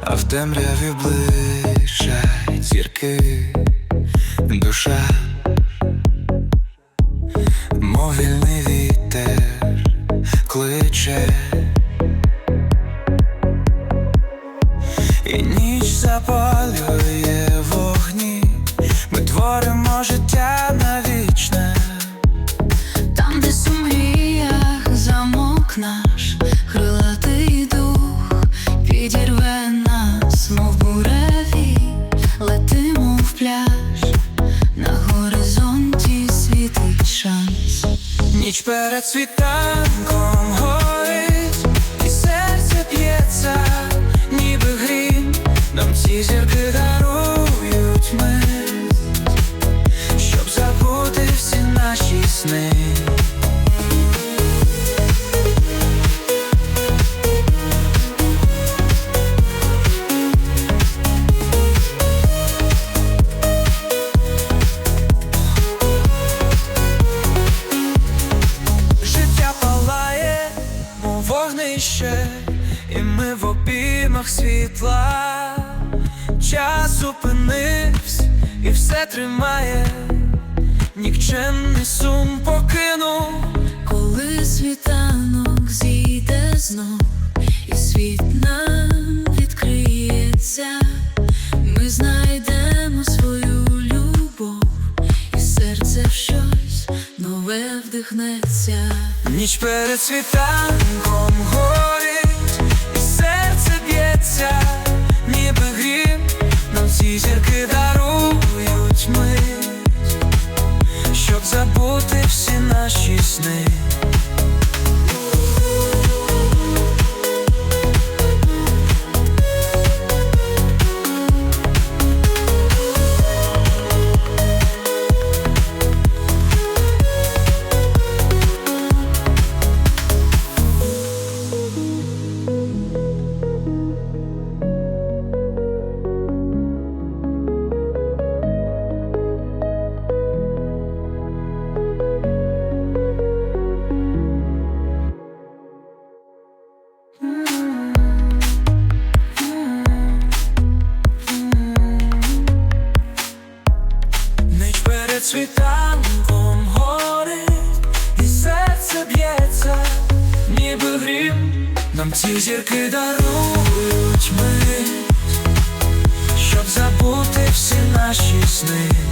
а в темряві блищать зірки, душа, мов вільний вітер кличе, і ніч запалює вогні, ми творимо життя навічне. Там, де сумріях замок наш, Ніч перед світанком і ми в обіймах світла. Час зупинився і все тримає, нікчемний сум покинув. Коли світанок зійде знов, і світ нам відкриється, ми знайдемо свою любов, і серце в щось нове вдихнеться. Ніч перед світанком наші перед світанком гори і серце б'ється, ніби грім, нам ці зірки дарують мить, щоб забути всі наші сни.